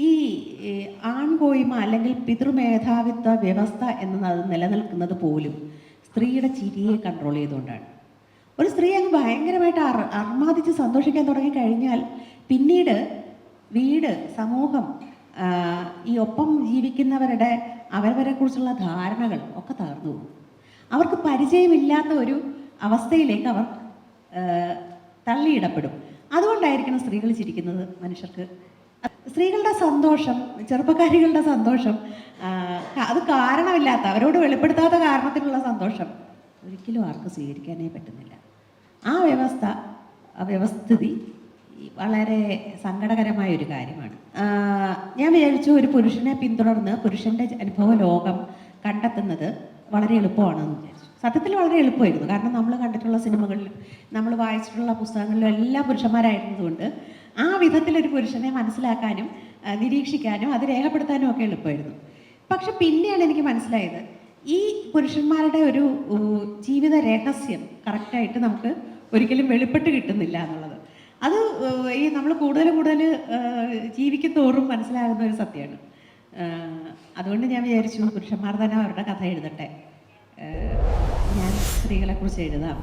ഈ ആൺകോയ്മ അല്ലെങ്കിൽ പിതൃമേധാവിത്വ വ്യവസ്ഥ എന്നത് നിലനിൽക്കുന്നത് പോലും സ്ത്രീയുടെ ചിരിയെ കൺട്രോൾ ചെയ്തുകൊണ്ടാണ്. ഒരു സ്ത്രീ അങ്ങ് ഭയങ്കരമായിട്ട് അർ അർമാദിച്ച് സന്തോഷിക്കാൻ തുടങ്ങി കഴിഞ്ഞാൽ പിന്നീട് വീട് സമൂഹം ഈ ഒപ്പം ജീവിക്കുന്നവരുടെ അവരവരെ കുറിച്ചുള്ള ധാരണകൾ ഒക്കെ തകർന്നു പോകും. അവർക്ക് പരിചയമില്ലാത്ത ഒരു അവസ്ഥയിലേക്ക് അവർ തള്ളിയിടപ്പെടും. അതുകൊണ്ടായിരിക്കണം സ്ത്രീകൾ ചിരിക്കുന്നത് മനുഷ്യർക്ക് സ്ത്രീകളുടെ സന്തോഷം ചെറുപ്പക്കാരികളുടെ സന്തോഷം അത് കാരണമില്ലാത്ത അവരോട് വെളിപ്പെടുത്താത്ത കാരണത്തിനുള്ള സന്തോഷം ഒരിക്കലും ആർക്കും സ്വീകരിക്കാനേ പറ്റുന്നില്ല. ആ വ്യവസ്ഥ ആ വ്യവസ്ഥിതി വളരെ സങ്കടകരമായ ഒരു കാര്യമാണ്. ഞാൻ വിചാരിച്ചു ഒരു പുരുഷനെ പിന്തുടർന്ന് പുരുഷന്റെ അനുഭവ ലോകം കണ്ടെത്തുന്നത് വളരെ എളുപ്പമാണെന്ന് വിചാരിച്ചു. സത്യത്തിൽ വളരെ എളുപ്പമായിരുന്നു. കാരണം നമ്മൾ കണ്ടിട്ടുള്ള സിനിമകളിലും നമ്മൾ വായിച്ചിട്ടുള്ള പുസ്തകങ്ങളിലും എല്ലാ പുരുഷന്മാരായിരുന്നതുകൊണ്ട് ആ വിധത്തിലൊരു പുരുഷനെ മനസ്സിലാക്കാനും നിരീക്ഷിക്കാനും അത് രേഖപ്പെടുത്താനും ഒക്കെ എളുപ്പമായിരുന്നു. പക്ഷെ പിന്നെയാണ് എനിക്ക് മനസ്സിലായത് ഈ പുരുഷന്മാരുടെ ഒരു ജീവിത രഹസ്യം കറക്റ്റായിട്ട് നമുക്ക് ഒരിക്കലും വെളിപ്പെട്ട് കിട്ടുന്നില്ല എന്നുള്ളത്. അത് ഈ നമ്മൾ കൂടുതൽ കൂടുതൽ ജീവിക്കും മനസ്സിലാകുന്ന ഒരു സത്യമാണ്. അതുകൊണ്ട് ഞാൻ വിചാരിച്ചു പുരുഷന്മാർ തന്നെ അവരുടെ കഥ എഴുതട്ടെ. ഞാൻ സ്ത്രീകളെക്കുറിച്ച് എഴുതാം.